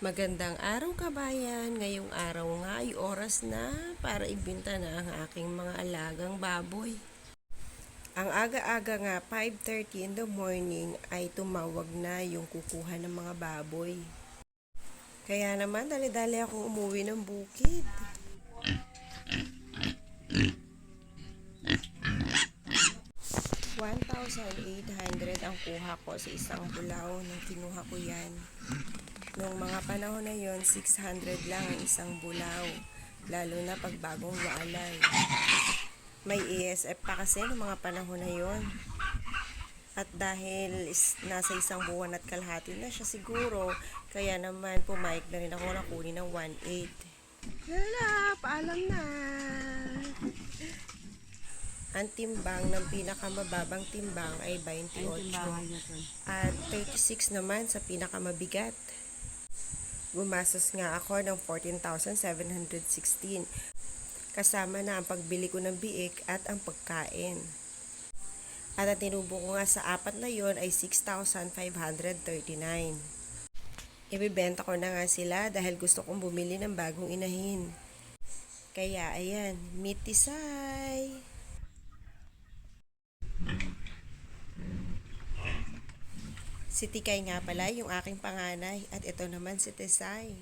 Magandang araw kabayan. Ngayong araw nga ay oras na para ibinta na ang aking mga alagang baboy. Ang aga-aga nga, 5.30 in the morning, ay tumawag na yung kukuha ng mga baboy. Kaya naman, dali-dali akong umuwi ng bukid. $1,800 ang kuha ko sa isang bulaw nung kinuha ko yan. Noong mga panahon na yon 600 lang ang isang bulaw. Lalo na pag bagong walay. May ESF pa kasi noong mga panahon na yon. At dahil is, nasa isang buwan at kalahati na siya siguro, kaya naman pumayag na rin ako na kunin ng 1.8. Hala, paalam na! Ang timbang ng pinakamababang timbang ay 28 at 36 naman sa pinakamabigat. Gumastos nga ako ng 14,716 kasama na ang pagbili ko ng biik at ang pagkain. At ang tinubo ko nga sa apat na yon ay 6,539. Ibibenta ko na nga sila dahil gusto kong bumili ng bagong inahin. Kaya ayan, meet Si Tikay nga pala yung aking panganay at ito naman si Tesay.